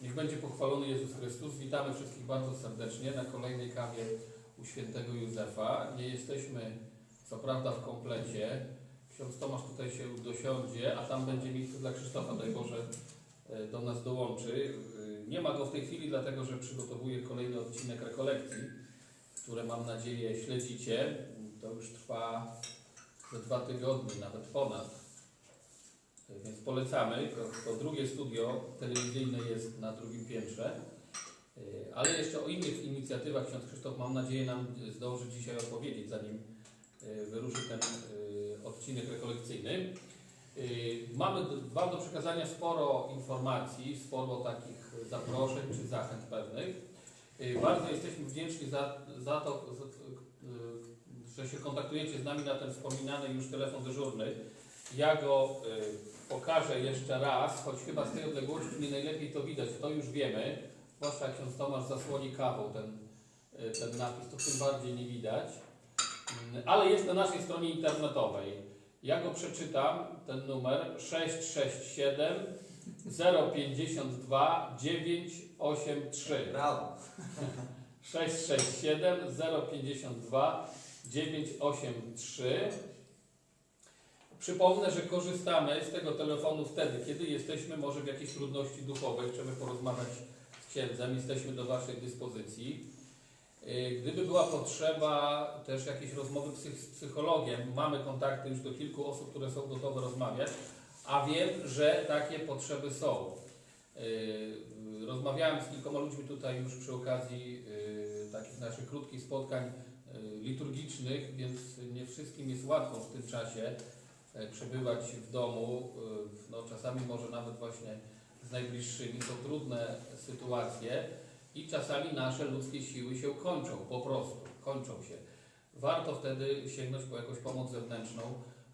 Niech będzie pochwalony Jezus Chrystus. Witamy wszystkich bardzo serdecznie na kolejnej kawie u świętego Józefa. Nie jesteśmy co prawda w komplecie. Ksiądz Tomasz tutaj się dosiądzie, a tam będzie miejsce dla Krzysztofa, daj Boże, e, do nas dołączy. E, Nie ma go w tej chwili, dlatego że przygotowuje kolejny odcinek rekolekcji, które mam nadzieję śledzicie. To już trwa ze dwa tygodnie, nawet ponad. Więc polecamy. To, to drugie studio telewizyjne jest na drugim piętrze. Yy, Ale jeszcze o innych inicjatywach ksiądz Krzysztof mam nadzieję nam zdąży dzisiaj opowiedzieć, zanim yy, wyruszy ten yy, odcinek rekolekcyjny. Mamy Wam do przekazania sporo informacji, sporo takich zaproszeń czy zachęt pewnych. Bardzo jesteśmy wdzięczni za, za to, że się kontaktujecie z nami na ten wspominany już telefon dyżurny. Ja go y, pokażę jeszcze raz, choć chyba z tej odległości nie najlepiej to widać, to już wiemy. Zwłaszcza jak ksiądz Tomasz zasłoni kawą ten, y, ten napis, to tym bardziej nie widać. Mm, Ale jest na naszej stronie internetowej. Ja go przeczytam, ten numer 667 052 983. Brawo. 667 052 983. Przypomnę, że korzystamy z tego telefonu wtedy, kiedy jesteśmy może w jakiejś trudności duchowej, chcemy porozmawiać z księdzem, jesteśmy do Waszej dyspozycji. Yy, Gdyby była potrzeba też jakiejś rozmowy z psychologiem, mamy kontakty już do kilku osób, które są gotowe rozmawiać, a wiem, że takie potrzeby są. Yy, Rozmawiałem z kilkoma ludźmi tutaj już przy okazji yy, takich naszych krótkich spotkań liturgicznych, więc nie wszystkim jest łatwo w tym czasie przebywać w domu. Yy, No, czasami może nawet właśnie z najbliższymi są trudne sytuacje i czasami nasze ludzkie siły się kończą, po prostu kończą się. Warto wtedy sięgnąć po jakąś pomoc zewnętrzną,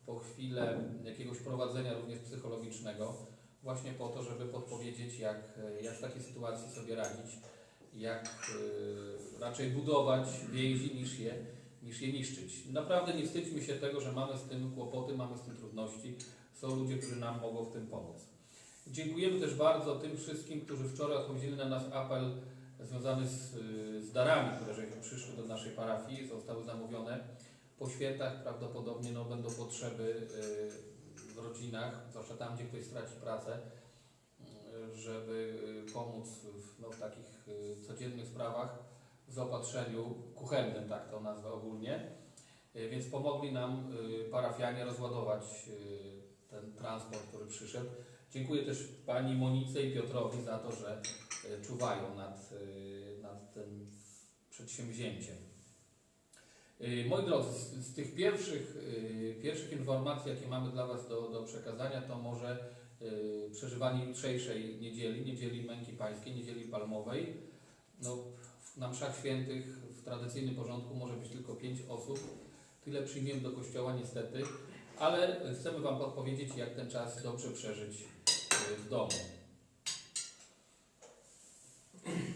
po chwilę jakiegoś prowadzenia również psychologicznego właśnie po to, żeby podpowiedzieć, jak, jak w takiej sytuacji sobie radzić, jak raczej budować więzi niż je, niż je niszczyć. Naprawdę nie wstydźmy się tego, że mamy z tym kłopoty, mamy z tym trudności. Są ludzie, którzy nam mogą w tym pomóc. Dziękujemy też bardzo tym wszystkim, którzy wczoraj odpowiedzieli na nasz apel związany z, z darami, które żeśmy przyszły do naszej parafii, zostały zamówione. Po świętach prawdopodobnie no, będą potrzeby y, w rodzinach, zwłaszcza tam, gdzie ktoś straci pracę, y, żeby y, pomóc w, no, w takich codziennych sprawach, zaopatrzeniu kuchennym, tak to nazwę ogólnie. Y, Więc pomogli nam y, parafianie rozładować y, ten transport, który przyszedł. Dziękuję też Pani Monice i Piotrowi za to, że czuwają nad, nad tym przedsięwzięciem. Moi drodzy, z, z tych pierwszych, pierwszych informacji, jakie mamy dla Was do, do przekazania, to może przeżywanie jutrzejszej niedzieli, niedzieli Męki Pańskiej, niedzieli palmowej. No, na mszach świętych w tradycyjnym porządku może być tylko pięć osób. Tyle przyjmiemy do kościoła niestety, ale chcemy Wam podpowiedzieć, jak ten czas dobrze przeżyć y, w domu.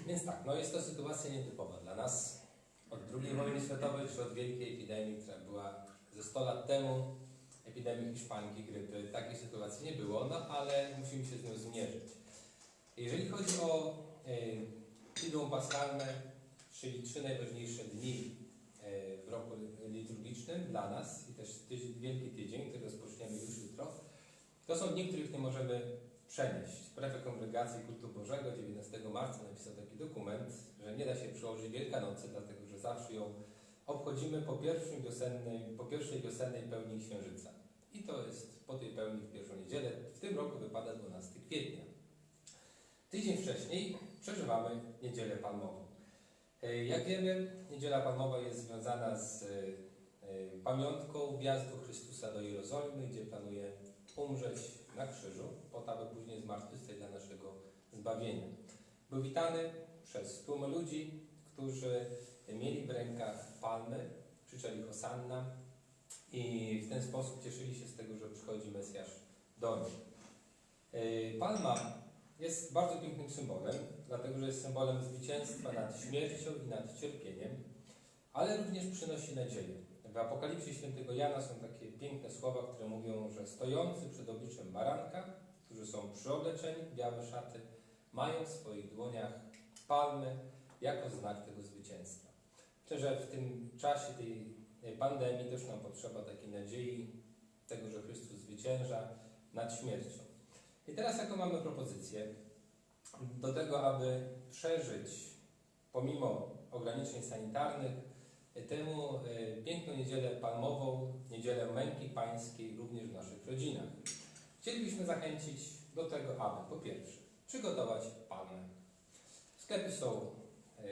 Więc tak, no jest to sytuacja nietypowa dla nas. Od II wojny światowej czy od wielkiej epidemii, która była ze 100 lat temu, epidemii hiszpanki, grypy, takiej sytuacji nie było, no ale musimy się z nią zmierzyć. Jeżeli chodzi o y, Triduum Paschalne, czyli trzy najważniejsze dni y, w roku liturgicznym dla nas i też tydzień, Wielki Tydzień, który rozpoczniemy już jutro, to są dni, których nie możemy przenieść. Prefekt Kongregacji Kultu Bożego 19 marca napisał taki dokument, że nie da się przełożyć Wielkanocy, dlatego że zawsze ją obchodzimy po, pierwszym wiosennej, po pierwszej wiosennej pełni Księżyca. I to jest po tej pełni w pierwszą niedzielę. W tym roku wypada 12 kwietnia. Tydzień wcześniej przeżywamy Niedzielę Palmową. E, Jak wiemy, Niedziela Palmowa jest związana z e, pamiątką wjazdu Chrystusa do Jerozolimy, gdzie planuje umrzeć na krzyżu, po to, aby później zmartwychwstać dla naszego zbawienia. Był witany przez tłumy ludzi, którzy mieli w rękach palmy, krzyczeli Hosanna i w ten sposób cieszyli się z tego, że przychodzi Mesjasz do nich. Palma jest bardzo pięknym symbolem, dlatego że jest symbolem zwycięstwa nad śmiercią i nad cierpieniem, ale również przynosi nadzieję. W Apokalipsie świętego Jana są takie piękne słowa, które mówią, że stojący przed obliczem baranka, którzy są przyobleczeni w białe szaty, mają w swoich dłoniach palmy jako znak tego zwycięstwa. Myślę, że w tym czasie tej pandemii też nam potrzeba takiej nadziei, tego, że Chrystus zwycięża nad śmiercią. I teraz jaką mamy propozycję? Do tego, aby przeżyć pomimo ograniczeń sanitarnych, temu e, piękną niedzielę palmową, niedzielę męki pańskiej również w naszych rodzinach. Chcielibyśmy zachęcić do tego, aby po pierwsze przygotować palmę. Sklepy są e,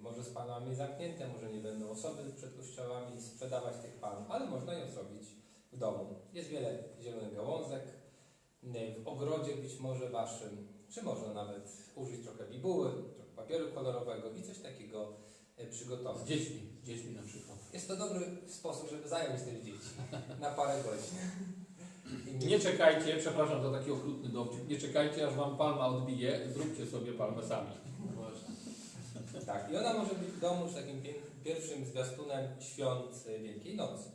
może z palmami zamknięte, może nie będą osoby przed kościołami sprzedawać tych palm, ale można ją zrobić w domu. Jest wiele zielonych gałązek, w ogrodzie być może waszym, czy można nawet użyć trochę bibuły, trochę papieru kolorowego i coś takiego e, przygotować. Z dziećmi, z dziećmi na przykład. Jest to dobry sposób, żeby zająć tych dzieci na parę godzin. Nie czekajcie, przepraszam za taki okrutny dowcip, nie czekajcie aż wam palma odbije, zróbcie sobie palmę sami. Tak, i ona może być w domu już takim pierwszym zwiastunem świąt Wielkiej Nocy.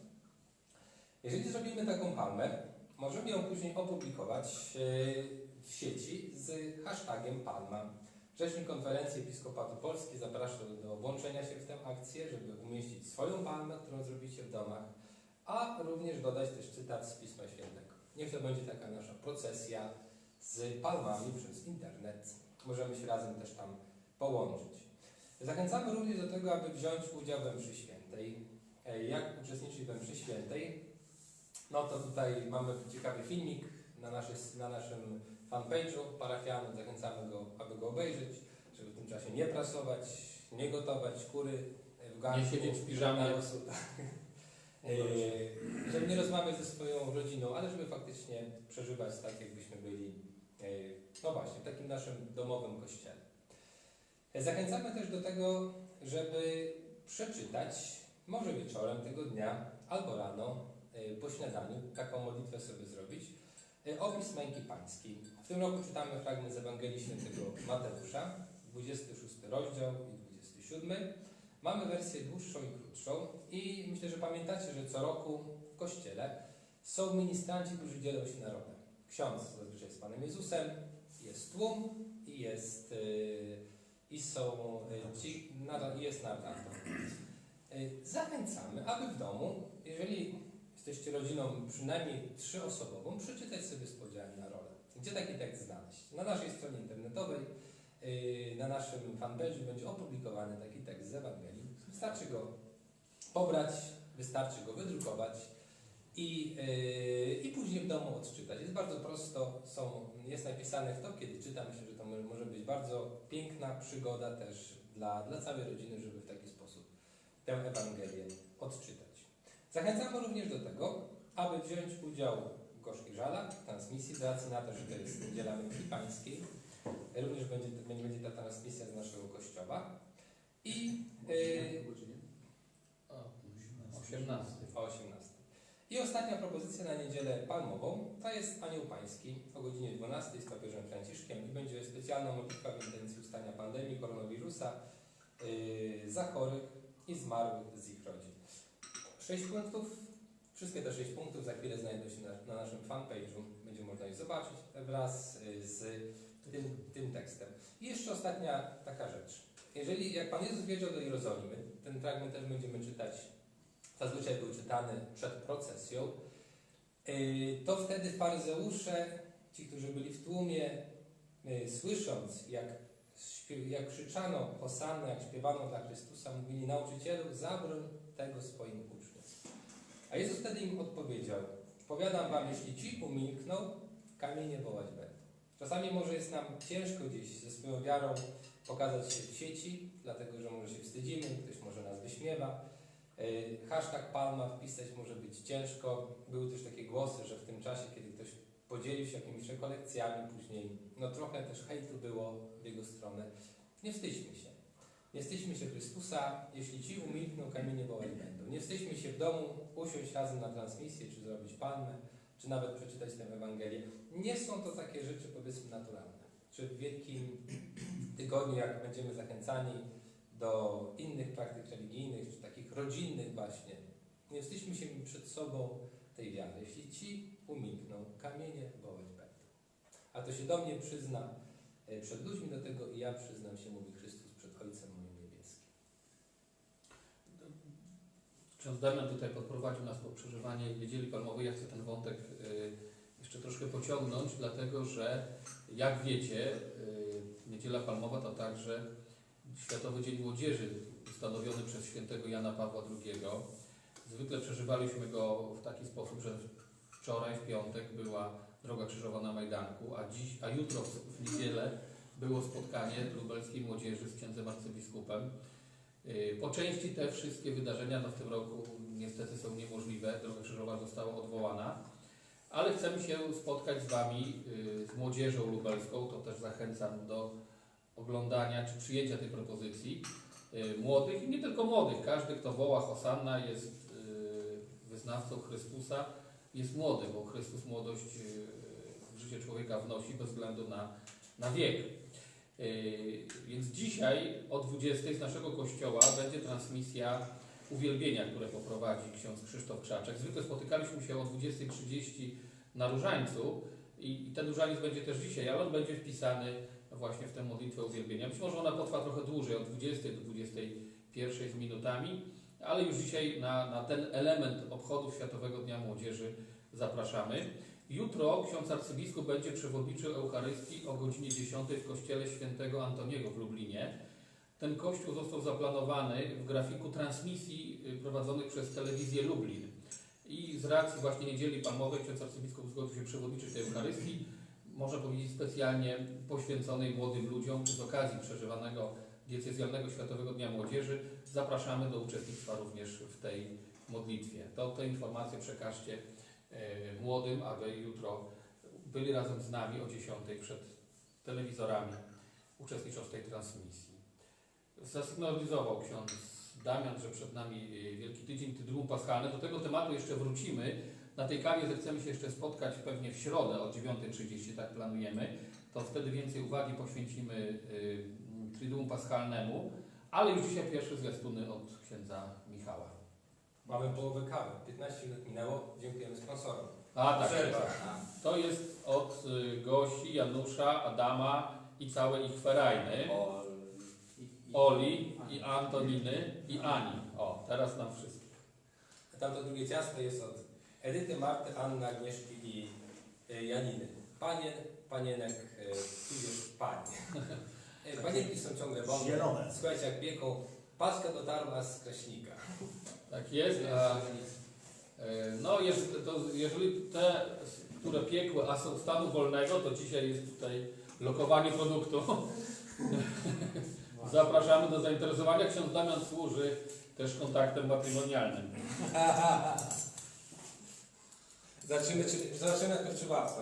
Jeżeli zrobimy taką palmę, możemy ją później opublikować y, w sieci z hashtagiem Palma. Rzecznik Konferencji Episkopatu Polski zaprasza do włączenia się w tę akcję, żeby umieścić swoją palmę, którą zrobicie w domach, a również dodać też cytat z Pisma Świętego. Niech to będzie taka nasza procesja z palmami przez internet. Możemy się razem też tam połączyć. Zachęcamy również do tego, aby wziąć udział we mszy świętej. E, Jak uczestniczyć we mszy świętej? No to tutaj mamy ciekawy filmik na, naszej, na naszym fanpage'u parafialnym. Zachęcamy go, aby go obejrzeć, żeby w tym czasie nie prasować, nie gotować kury w garnku. Nie siedzieć w piżamie. tak. E, żeby nie rozmawiać ze swoją rodziną, ale żeby faktycznie przeżywać tak, jakbyśmy byli, e, no właśnie, w takim naszym domowym kościele. Zachęcamy też do tego, żeby przeczytać, może wieczorem tego dnia albo rano e, po śniadaniu, taką modlitwę sobie zrobić, e, opis męki pańskiej. W tym roku czytamy fragment z Ewangelii Świętego Mateusza, 26 rozdział i 27. Mamy wersję dłuższą i krótszą i myślę, że pamiętacie, że co roku w kościele są ministranci, którzy dzielą się narodem. Ksiądz zazwyczaj z Panem Jezusem, jest tłum i jest... e, i są ci, nada- jest. Y, Zachęcamy, aby w domu, jeżeli jesteście rodziną przynajmniej trzyosobową, przeczytać sobie z podziałem na rolę. Gdzie taki tekst znaleźć? Na naszej stronie internetowej, y, na naszym fanpage'u będzie opublikowany taki tekst z Ewangelii. Wystarczy go pobrać, wystarczy go wydrukować i, yy, i później w domu odczytać. Jest bardzo prosto, są, jest napisane w to, kiedy czytam. Myślę, że to może być bardzo piękna przygoda też dla, dla całej rodziny, żeby w taki sposób tę Ewangelię odczytać. Zachęcamy również do tego, aby wziąć udział w Gorzkich Żalach, w transmisji, z racji na to, że to jest Niedziela Męki Pańskiej. Również będzie, będzie, będzie ta transmisja z naszego kościoła. I yy, O 18. o 18. I ostatnia propozycja na niedzielę palmową to jest Anioł Pański o godzinie 12 z papieżem Franciszkiem i będzie specjalna modlitwa w intencji ustania pandemii koronawirusa yy, za chorych i zmarłych z ich rodzin. Sześć punktów. Wszystkie te sześć punktów za chwilę znajdą się na, na naszym fanpage'u. Będzie można je zobaczyć wraz y, z tym, tym tekstem. I jeszcze ostatnia taka rzecz. Jeżeli, jak Pan Jezus wiedział do Jerozolimy, ten fragment też będziemy czytać zazwyczaj był czytany przed procesją, yy, to wtedy faryzeusze, ci, którzy byli w tłumie, yy, słysząc, jak, jak krzyczano Hosanna, jak śpiewano dla Chrystusa, mówili nauczycielu, zabroń tego swoim. Jezus wtedy im odpowiedział, powiadam wam, jeśli ci umilkną, kamienie wołać będą. Czasami może jest nam ciężko gdzieś ze swoją wiarą pokazać się w sieci, dlatego że może się wstydzimy, ktoś może nas wyśmiewa, Yy, Hashtag Palma wpisać może być ciężko. Były też takie głosy, że w tym czasie, kiedy ktoś podzielił się jakimiś rekolekcjami, później no trochę też hejtu było w jego stronę. Nie wstydźmy się. Wstydźmy się Chrystusa, jeśli ci umilkną, kamienie wołać będą. Nie wstydźmy się w domu usiąść razem na transmisję, czy zrobić palmę, czy nawet przeczytać tę Ewangelię. Nie są to takie rzeczy, powiedzmy, naturalne. Czy w Wielkim Tygodniu, jak będziemy zachęcani do innych praktyk religijnych, czy takich rodzinnych właśnie. Nie wstydźmy się przed sobą tej wiary. Jeśli ci umilkną, kamienie wołać będą. A to się do mnie przyzna, e, przed ludźmi do tego i ja przyznam się, mówi Chrystus, przed Ojcem moim niebieskim. Ksiądz Damian tutaj podprowadził nas po przeżywanie Niedzieli Palmowej. Ja chcę ten wątek y, jeszcze troszkę pociągnąć, dlatego że jak wiecie, y, Niedziela Palmowa to także Światowy Dzień Młodzieży ustanowiony przez świętego Jana Pawła II. Zwykle przeżywaliśmy go w taki sposób, że wczoraj, w piątek była Droga Krzyżowa na Majdanku, a, dziś, a jutro w niedzielę było spotkanie lubelskiej młodzieży z księdzem arcybiskupem. Yy, Po części te wszystkie wydarzenia no w tym roku niestety są niemożliwe. Droga Krzyżowa została odwołana, ale chcemy się spotkać z Wami, yy, z młodzieżą lubelską. To też zachęcam do oglądania czy przyjęcia tej propozycji. Yy, Młodych i nie tylko młodych. Każdy, kto woła Hosanna, jest wyznawcą Chrystusa, jest młody, bo Chrystus młodość w życie człowieka wnosi bez względu na, na wiek. Yy, Więc dzisiaj o 20 z naszego kościoła będzie transmisja uwielbienia, które poprowadzi ksiądz Krzysztof Krzaczek. Zwykle spotykaliśmy się o 20.30 na Różańcu i, ten różaniec będzie też dzisiaj, ale on będzie wpisany właśnie w tę modlitwę uwielbienia. Być może ona potrwa trochę dłużej, od 20 do 21 z minutami, ale już dzisiaj na, na ten element obchodów Światowego Dnia Młodzieży zapraszamy. Jutro ksiądz arcybiskup będzie przewodniczył Eucharystii o godzinie 10 w kościele świętego Antoniego w Lublinie. Ten kościół został zaplanowany w grafiku transmisji y, prowadzonych przez telewizję Lublin. I z racji właśnie Niedzieli Palmowej ksiądz arcybiskup zgodził się przewodniczyć tej Eucharystii, można powiedzieć specjalnie poświęconej młodym ludziom z okazji przeżywanego diecezjalnego Światowego Dnia Młodzieży. Zapraszamy do uczestnictwa również w tej modlitwie. To te informacje przekażcie młodym, aby jutro byli razem z nami o 10 przed telewizorami, uczestnicząc w tej transmisji. Zasygnalizował ksiądz Damian, że przed nami e, Wielki Tydzień, Tydzień Paschalny. Do tego tematu jeszcze wrócimy. Na tej kawie zechcemy się jeszcze spotkać pewnie w środę o 9.30, tak planujemy. To wtedy więcej uwagi poświęcimy y, Triduum Paschalnemu, ale już dzisiaj pierwsze zwiastuny od księdza. Mamy połowę kawy, 15 minut minęło, dziękujemy sponsorom. A tak, Przerwa. to jest od y, Gosi, Janusza, Adama i całej ich ferajny. Oli i Antoniny i Ani. O, teraz nam wszystko. A tamto drugie ciasto jest od Edyty, Marty, Anny, Agnieszki i e, Janiny. Panie, panienek, e, tudzież panie. E, Panienki są ciągle wolne. Zielone. Słuchajcie, jak pieką, paska dotarła z Kraśnika. Tak jest. A, y, no, jest, to jeżeli te, które piekły, a są stanu wolnego, to dzisiaj jest tutaj lokowanie produktu. Zapraszamy do zainteresowania. Ksiądz Damian służy też kontaktem matrymonialnym. Zobaczymy, czy, zobaczymy jak to wczuwactwo.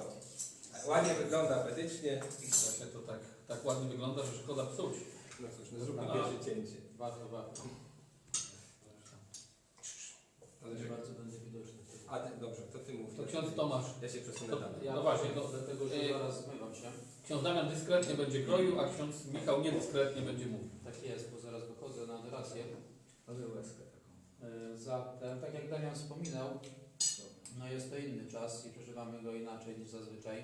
Ładnie wygląda apetycznie. Właśnie to tak, tak ładnie wygląda, że szkoda psuć. No cóż, no zróbmy pierwsze cięcie. Bardzo, bardzo. Ale- Bardzo będzie widoczny. A ty, dobrze, to ty mów. To ksiądz Tomasz. Ja się przesunę To- dalej. No właśnie, no. dlatego że Ej. zaraz zmywam się. Ksiądz Damian dyskretnie będzie kroił, a ksiądz Michał niedyskretnie będzie mówił. Tak jest, bo zaraz wychodzę na adorację. Ale łezkę taką. E, Zatem, tak jak Damian wspominał, no jest to inny czas i przeżywamy go inaczej niż zazwyczaj.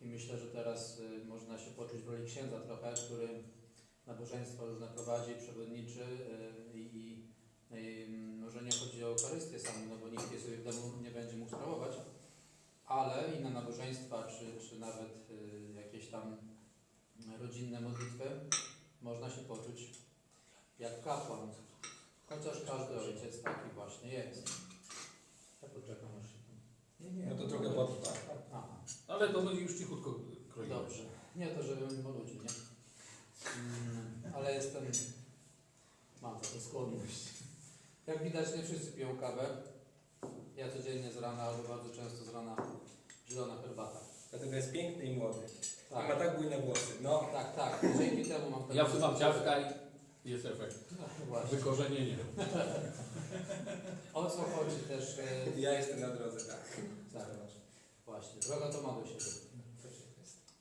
I myślę, że teraz y, można się poczuć w roli księdza trochę, który nabożeństwa różne prowadzi, przewodniczy y, i może nie chodzi o Eucharystię samą, no bo nikt jej sobie w domu nie będzie mógł sprawować, ale inne nabożeństwa, czy, czy nawet y, jakieś tam rodzinne modlitwy, można się poczuć jak kapłan. Chociaż każdy ojciec taki właśnie jest. Ja poczekam aż się tam... Nie, nie. No to trochę potrwa. Aha, Ale to będzie już cichutko kroił. dobrze. Nie to, żeby mimo ludzi, nie? Mm, ale jestem... Mam taką skłonność. Jak widać, nie wszyscy piją kawę. Ja codziennie z rana, albo bardzo często z rana zielona herbata. Dlatego jest piękny i młody. I ma Tak, tak bujne włosy. No, tak, tak. Dzięki temu mam Ja wsuwam ciastka i jest efekt. No właśnie. Wykorzenienie. O co chodzi też... e, ja jestem na drodze, tak. Tak, właśnie. Droga to ma do siebie.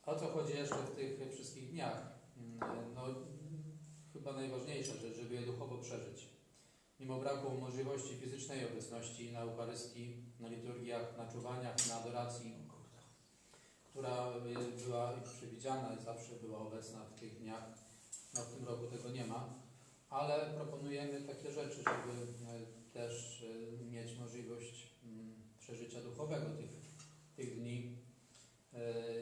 O co chodzi jeszcze w tych wszystkich dniach? Mm, No, chyba najważniejsza rzecz, żeby je duchowo przeżyć. Mimo braku możliwości fizycznej obecności na Eucharystii, na liturgiach, na czuwaniach, na adoracji, która była przewidziana widziana i zawsze była obecna w tych dniach. No w tym roku tego nie ma, ale proponujemy takie rzeczy, żeby e, też e, mieć możliwość mm, przeżycia duchowego tych, tych dni. E,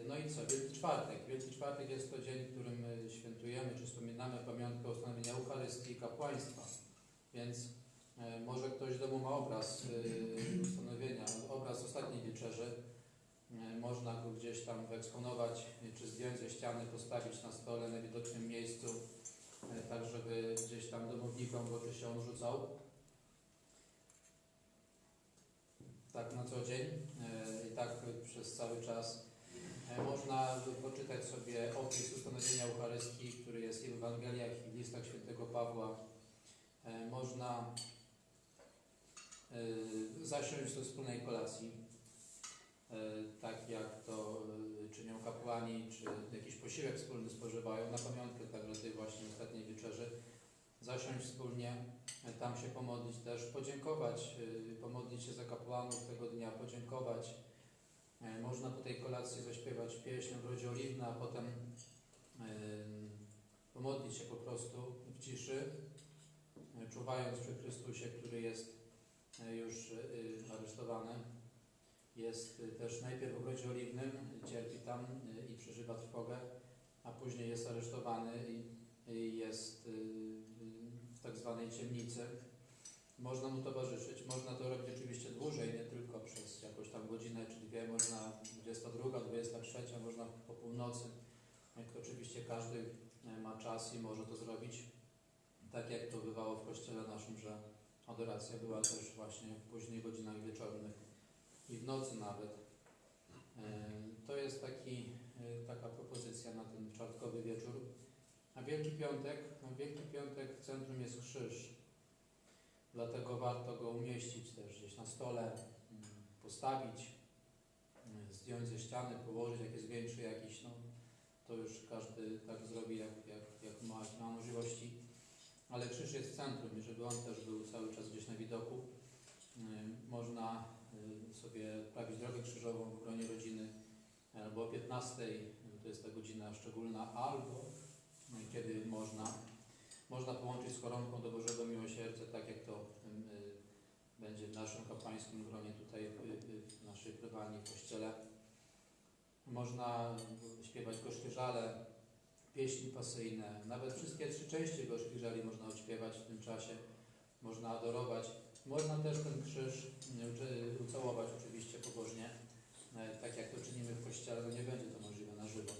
No i co? Wielki Czwartek. Wielki Czwartek jest to dzień, w którym świętujemy czy wspominamy pamiątkę ustanowienia Eucharystii i kapłaństwa. Więc e, może ktoś w domu ma obraz e, ustanowienia, obraz ostatniej wieczerzy. E, Można go gdzieś tam wyeksponować, czy zdjąć ze ściany, postawić na stole na widocznym miejscu, tak żeby gdzieś tam domownikom w oczy się on rzucał. Tak na co dzień i tak przez cały czas. Można poczytać sobie opis ustanowienia Eucharystii, który jest i w Ewangeliach, i w listach świętego Pawła. E, Można e, zasiąść do wspólnej kolacji, e, tak jak to czynią kapłani, czy jakiś posiłek wspólny spożywają na pamiątkę także tej właśnie ostatniej wieczerzy. Zasiąść wspólnie, tam się pomodlić też, podziękować, pomodlić się za kapłanów tego dnia, podziękować. Można po tej kolacji zaśpiewać pieśń w rodzie a potem pomodlić się po prostu w ciszy, czuwając przy Chrystusie, który jest e, już e, aresztowany. Jest e, też najpierw w ogrodzie oliwnym, cierpi tam i przeżywa trwogę, a później jest aresztowany i, jest w tak zwanej ciemnicy. Można mu towarzyszyć. Można to robić oczywiście dłużej, nie tylko przez jakąś tam godzinę czy dwie. Można 22, 23, można po północy. Jak oczywiście każdy ma czas i może to zrobić. Tak jak to bywało w kościele naszym, że adoracja była też właśnie w późnych godzinach wieczornych i w nocy nawet. E, To jest taki, e, taka propozycja na ten czwartkowy wieczór. A Wielki Piątek, no Wielki Piątek w centrum jest krzyż. Dlatego warto go umieścić też gdzieś na stole, mm, postawić, mm, zdjąć ze ściany, położyć, jak jest większy jakiś, no to już każdy tak zrobi, jak, jak, jak ma, ma możliwości. Ale krzyż jest w centrum i żeby on też był cały czas gdzieś na widoku. Ym, Można y, sobie prawić drogę krzyżową w gronie rodziny albo o 15, to jest ta godzina szczególna, albo y, kiedy można. Można połączyć z koronką do Bożego Miłosierdzia, tak jak to y, będzie w naszym kapłańskim gronie tutaj w, naszej prywatnej kościele. Można śpiewać gorzkie żale, pieśni pasyjne, nawet wszystkie trzy części gorzkich żali można odśpiewać w tym czasie. Można adorować. Można też ten krzyż uczy- ucałować oczywiście pobożnie, e, tak jak to czynimy w kościele, no nie będzie to możliwe na żywo.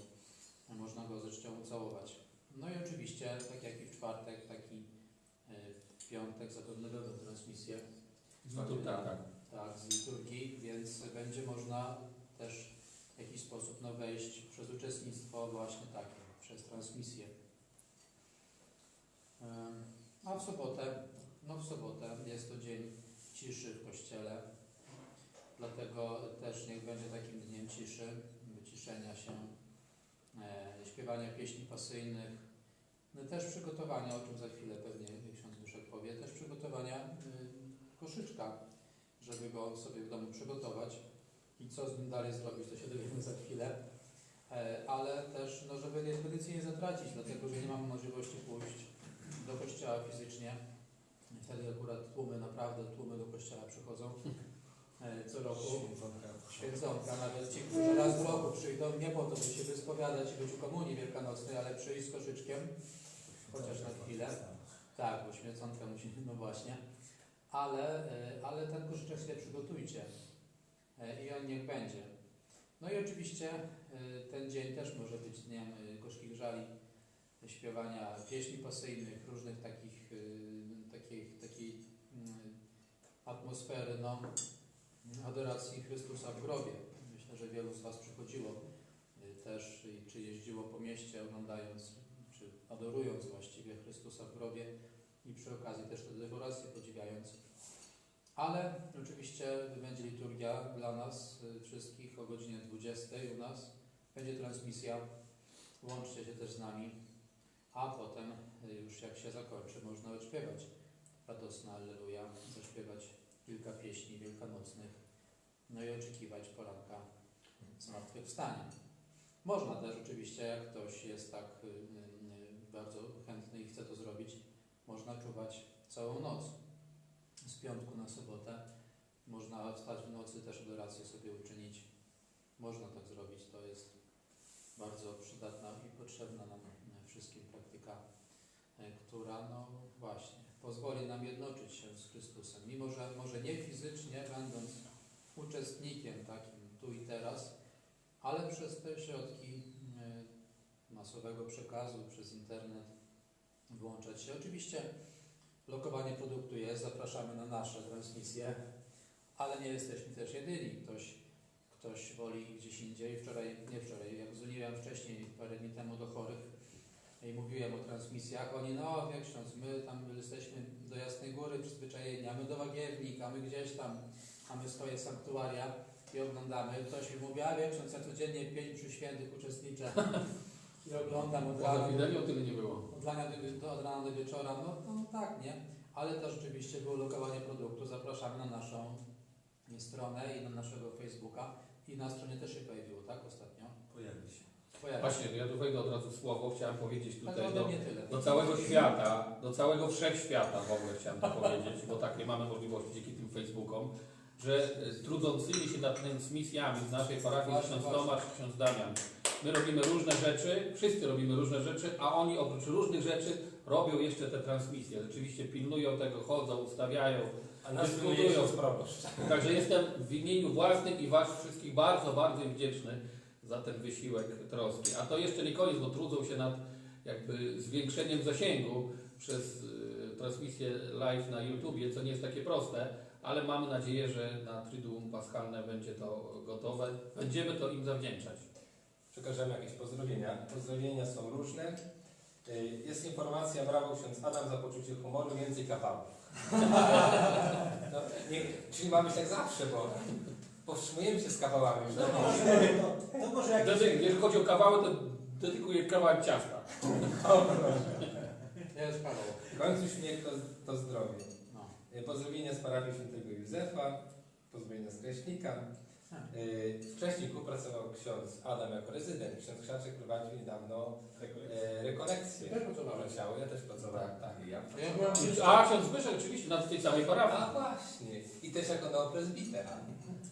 Można go zresztą ucałować. No i oczywiście, tak jak i w czwartek, taki e, w piątek zapewne będą transmisje. No to tak, tak. Tak, z liturgii, więc będzie można też w jakiś sposób no, wejść przez uczestnictwo właśnie takie, przez transmisję. A w sobotę, no w sobotę jest to dzień ciszy w kościele, dlatego też niech będzie takim dniem ciszy, wyciszenia się, e, śpiewania pieśni pasyjnych, no też przygotowania, o czym za chwilę pewnie ksiądz Duszek powie, też przygotowania y, koszyczka, żeby go sobie w domu przygotować i co z nim dalej zrobić, to się dowiemy za chwilę. E, Ale też, no, żeby tej tradycji nie zatracić, dlatego że nie mamy możliwości pójść do kościoła fizycznie. Wtedy akurat tłumy, naprawdę tłumy do kościoła przychodzą e, co roku. Święconka, nawet ci, którzy raz w roku przyjdą, nie po to, by się wyspowiadać i być u komunii wielkanocnej, ale przyjść z koszyczkiem, chociaż na chwilę. Tak, bo święconka musi, no właśnie. Ale, e, ale ten koszyczek sobie przygotujcie i on niech będzie. No i oczywiście e, ten dzień też może być dniem e, gorzkich żali, śpiewania pieśni pasyjnych, różnych takich, e, takich, takiej mm, atmosfery, no, adoracji Chrystusa w grobie. Myślę, że wielu z Was przychodziło też, czy jeździło po mieście oglądając, czy adorując właściwie Chrystusa w grobie i przy okazji też tę dekorację podziwiając. Ale oczywiście będzie liturgia dla nas y, wszystkich o godzinie 20 u nas. Będzie transmisja. Łączcie się też z nami. A potem y, już jak się zakończy, można odśpiewać radosna Alleluja, zaśpiewać kilka pieśni wielkanocnych, no i oczekiwać poranka zmartwychwstania. Można też oczywiście, jak ktoś jest tak y, bardzo chętny i chce to zrobić, można czuwać całą noc. Piątku na sobotę. Można wstać w nocy, też adorację sobie uczynić. Można tak zrobić. To jest bardzo przydatna i potrzebna nam y, wszystkim praktyka, y, która no właśnie pozwoli nam jednoczyć się z Chrystusem. Mimo, że może nie fizycznie, będąc uczestnikiem takim tu i teraz, ale przez te środki y, masowego przekazu, przez internet włączać się. Oczywiście lokowanie produktu jest, zapraszamy na nasze transmisje, ale nie jesteśmy też jedyni. Ktoś, ktoś woli gdzieś indziej. Wczoraj, nie wczoraj, jak dzwoniłem wcześniej, parę dni temu do chorych i mówiłem o transmisjach, oni no wie ksiądz, my tam jesteśmy do Jasnej Góry przyzwyczajeni, a my do Wagiewnik, a my gdzieś tam, mamy swoje sanktuaria i oglądamy. Ktoś mi mówi, a wie ksiądz, ja codziennie pięć przy świętych uczestniczę i oglądam od Na rana, Epidemii o tyle nie było. od rana, do, od rana do wieczora. No, no tak, nie? Ale też rzeczywiście było lokowanie produktu. Zapraszamy na naszą stronę i na naszego Facebooka i na stronie też się pojawiło, tak? Ostatnio. Pojawi się. Pojawiło. Właśnie, ja tu wejdę od razu w słowo, chciałem powiedzieć Tak tutaj ode do, do całego świata, do całego wszechświata w ogóle chciałem to powiedzieć, bo takie mamy możliwości dzięki tym Facebookom, że e, trudzącymi się nad transmisjami z naszej parafii ksiądz. Tomasz, ksiądz Damian. My robimy różne rzeczy, wszyscy robimy różne rzeczy, a oni oprócz różnych rzeczy robią jeszcze te transmisje. Rzeczywiście pilnują tego, chodzą, ustawiają. Dyskutują. Także jestem w imieniu własnym i Was wszystkich bardzo, bardzo wdzięczny za ten wysiłek troski. A to jeszcze nie koniec, bo trudzą się nad jakby zwiększeniem zasięgu przez y, transmisję live na YouTubie, co nie jest takie proste, ale mamy nadzieję, że na Triduum Paschalne będzie to gotowe. Będziemy to im zawdzięczać. Przekażemy jakieś pozdrowienia. Pozdrowienia są różne. Y, Jest informacja, brawo ksiądz Adam za poczucie humoru, więcej kawałów. No, nie, czyli ma być jak zawsze, bo powstrzymujemy się z kawałami. Już No, no, może, to może jakieś... Dedy- Jeżeli chodzi o kawały, to dedykuję kawałek ciasta. Ja już Paweł. w końcu śmiech to, to zdrowie. Y, Pozdrowienia z parafii świętego Józefa, pozdrowienia z Kraśnika. Y, Wcześniej współpracował ksiądz Adam jako rezydent. Ksiądz Krzaczek prowadził niedawno e, rekolekcje. Też pracowałeś. Ciało. Ja też pracowałem, tak. Ja Ja blisko, A ksiądz Zbyszek oczywiście nad tej samej A parafii. właśnie. I też jako neoprezbitera.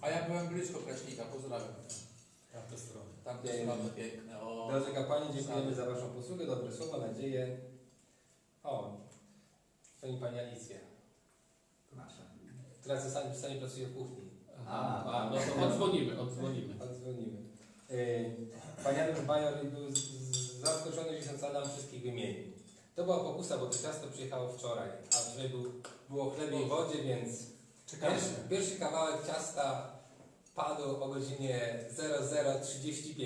a ja byłem blisko Kraśnika, pozdrawiam. Na tę stronę. Tam te Pięknie. strony piękne. O, Drodzy kapłani, dziękujemy za Waszą posługę, dobre słowo, nadzieję. O, to nie Pani Alicja. Która czasami, czasami pracuje w kuchni. A, a, no to odzwonimy, odzwonimy. Odzwonimy. Yy, Pan Janusz Bajor był z- z- zaskoczony, że ksiądz Adam wszystkich wymienił. To była pokusa, bo to ciasto przyjechało wczoraj, a wczoraj był, było w chlebie i wodzie, więc pierwszy, pierwszy kawałek ciasta padł o godzinie 00.35.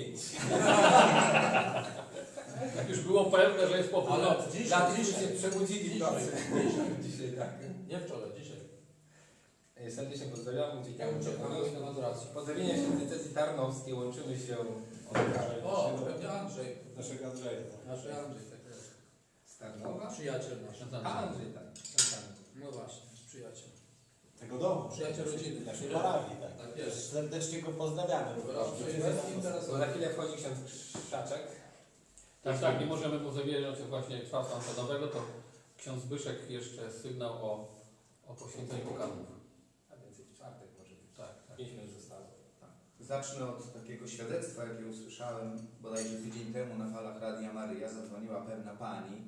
Jak już było pewne, że jest po Ale północy. dzisiaj, dzisiaj, się przebudzili w dzisiaj, nocy. dzisiaj. Dzisiaj tak. Nie wczoraj, dzisiaj. Serdecznie pozdrawiam. Ja Uciekamy uciekam do do adoracji. Pozdrowienia się z decyzji tarnowskiej. Łączymy się O, pewnie Andrzej. Naszego Andrzeja. Nasz Andrzej, tak jest. z Tarnowa. Przyjaciel nasz. A Andrzej, tak. Sam. No właśnie, przyjaciel. Tego domu. Przyjaciel rodziny. Naszej parafii, tak. Tak jest. Serdecznie go pozdrawiamy. Bo za interesujące. chwilę wchodzi ksiądz Krzaczek. Tak, tak, nie możemy mu zawierać właśnie czwarta antenowego, to ksiądz Zbyszek jeszcze sygnał o, o poświęceniu pokarmów. A więcej w czwartek może być. Tak, tak. 5 minut zostało. Zacznę od takiego świadectwa, jakie usłyszałem bodajże tydzień temu na falach Radia Maryja. Zadzwoniła pewna pani,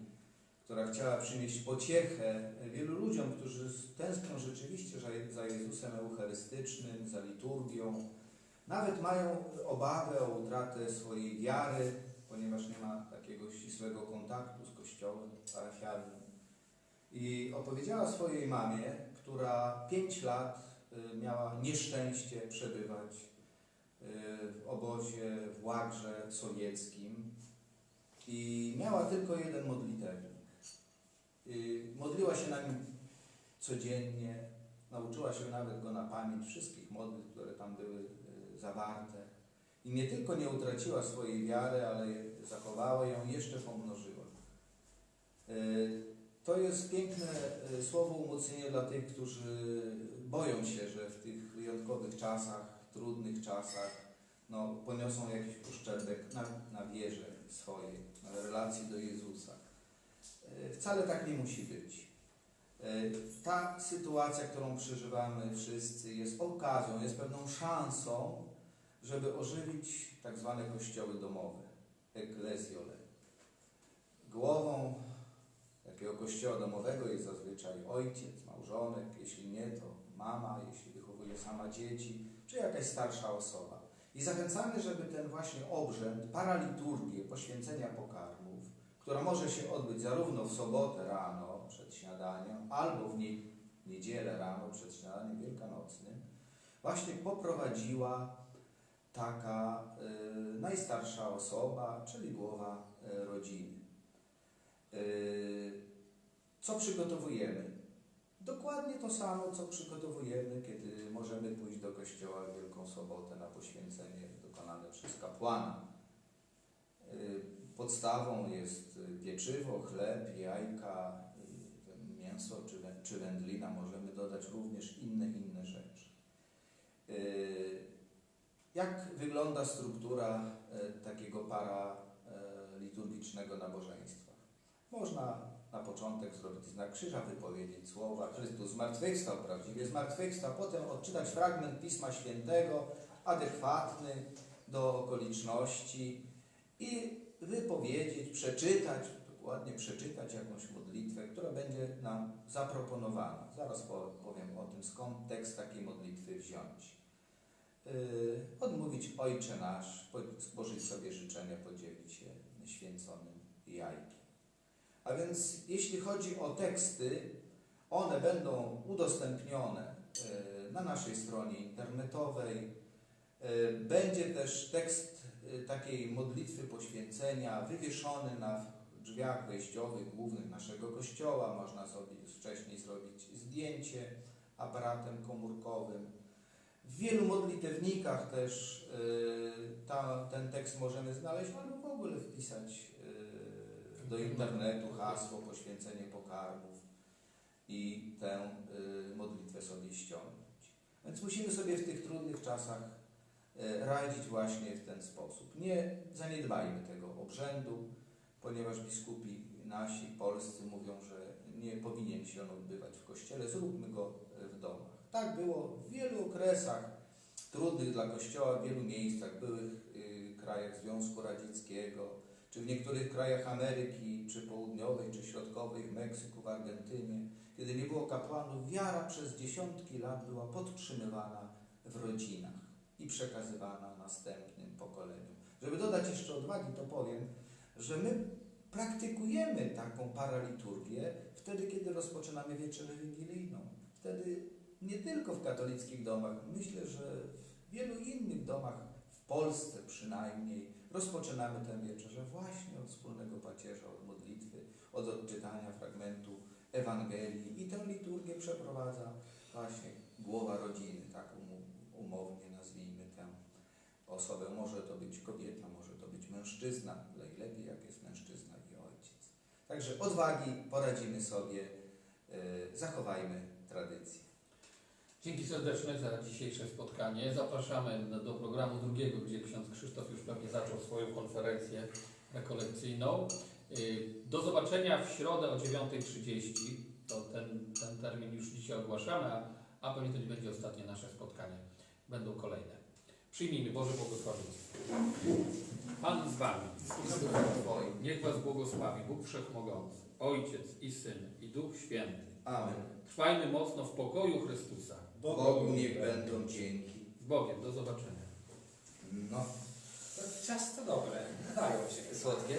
która chciała przynieść pociechę wielu ludziom, którzy tęsknią rzeczywiście za- Jezusem Eucharystycznym, za liturgią. Nawet mają obawę o utratę swojej wiary, ponieważ nie ma takiego ścisłego kontaktu z kościołem parafialnym. I opowiedziała swojej mamie, która pięć lat y, miała nieszczęście przebywać w obozie w łagrze sowieckim i miała tylko jeden modlitewnik. Modliła się na nim codziennie, nauczyła się nawet go na pamięć wszystkich modlitw, które tam były y, zawarte. I nie tylko nie utraciła swojej wiary, ale zachowała ją jeszcze pomnożyła. Y, To jest piękne y, słowo umocnienia dla tych, którzy boją się, że w tych wyjątkowych czasach, trudnych czasach no, poniosą jakiś uszczerbek na, na wierze swojej, na relacji do Jezusa. E, Wcale tak nie musi być. E, Ta sytuacja, którą przeżywamy wszyscy, jest okazją, jest pewną szansą, żeby ożywić tak zwane kościoły domowe, eklezjole. Głową takiego kościoła domowego jest zazwyczaj ojciec, małżonek, jeśli nie, to mama, jeśli wychowuje sama dzieci, czy jakaś starsza osoba. I zachęcamy, żeby ten właśnie obrzęd, paraliturgię poświęcenia pokarmów, która może się odbyć zarówno w sobotę rano przed śniadaniem, albo w nie, niedzielę rano przed śniadaniem wielkanocnym, właśnie poprowadziła taka y, najstarsza osoba, czyli głowa y, rodziny. Y, co przygotowujemy? Dokładnie to samo, co przygotowujemy, kiedy możemy pójść do kościoła w Wielką Sobotę na poświęcenie dokonane przez kapłana. Y, Podstawą jest pieczywo, chleb, jajka, y, mięso czy, wę- czy wędlina. Możemy dodać również inne, inne rzeczy. Y, Jak wygląda struktura takiego para liturgicznego nabożeństwa? Można na początek zrobić znak krzyża, wypowiedzieć słowa Chrystus zmartwychwstał, prawdziwie zmartwychwstał, potem odczytać fragment Pisma Świętego, adekwatny do okoliczności i wypowiedzieć, przeczytać, dokładnie przeczytać jakąś modlitwę, która będzie nam zaproponowana. Zaraz po- powiem o tym, skąd tekst takiej modlitwy wziąć. Yy, odmówić Ojcze Nasz, złożyć sobie życzenia, podzielić się święconym jajkiem. A więc jeśli chodzi o teksty, one będą udostępnione e, na naszej stronie internetowej. E, Będzie też tekst e, takiej modlitwy poświęcenia wywieszony na drzwiach wejściowych głównych naszego kościoła. Można sobie wcześniej zrobić zdjęcie aparatem komórkowym. W wielu modlitewnikach też ta, ten tekst możemy znaleźć, albo w ogóle wpisać do internetu hasło poświęcenie pokarmów i tę y, modlitwę sobie ściągnąć. Więc musimy sobie w tych trudnych czasach y, radzić właśnie w ten sposób. Nie zaniedbajmy tego obrzędu, ponieważ biskupi nasi, polscy mówią, że nie powinien się on odbywać w kościele, zróbmy go y, w domach. Tak było w wielu okresach trudnych dla kościoła, w wielu miejscach, byłych krajach Związku Radzieckiego, czy w niektórych krajach Ameryki, czy południowej, czy środkowej, w Meksyku, w Argentynie, kiedy nie było kapłanów, wiara przez dziesiątki lat była podtrzymywana w rodzinach i przekazywana następnym pokoleniom. Żeby dodać jeszcze odwagi, to powiem, że my praktykujemy taką paraliturgię wtedy, kiedy rozpoczynamy wieczerzę wigilijną. Wtedy nie tylko w katolickich domach, myślę, że w wielu innych domach, w Polsce przynajmniej, rozpoczynamy tę wieczerzę właśnie od wspólnego pacierza, od modlitwy, od odczytania fragmentu Ewangelii i tę liturgię przeprowadza właśnie głowa rodziny, tak umownie nazwijmy tę osobę. Może to być kobieta, może to być mężczyzna, najlepiej jak jest mężczyzna i ojciec. Także odwagi poradzimy sobie, e, zachowajmy tradycję. Dzięki serdeczne za dzisiejsze spotkanie. Zapraszamy do- programu drugiego, gdzie ksiądz Krzysztof już pewnie zaczął swoją konferencję rekolekcyjną. Y, Do zobaczenia w środę o 9.30. To ten, ten termin już dzisiaj ogłaszamy, a, pewnie to nie będzie ostatnie nasze spotkanie. Będą kolejne. Przyjmijmy Boże błogosławieństwo. Pan z Wami. i z duchem Twoim. Niech Was błogosławi Bóg Wszechmogący, Ojciec i Syn i Duch Święty. Amen. Trwajmy mocno w pokoju Chrystusa. Bogu niech będą dzięki. Bogiem. Do zobaczenia. No. To ciasto dobre, dają się. Słodkie?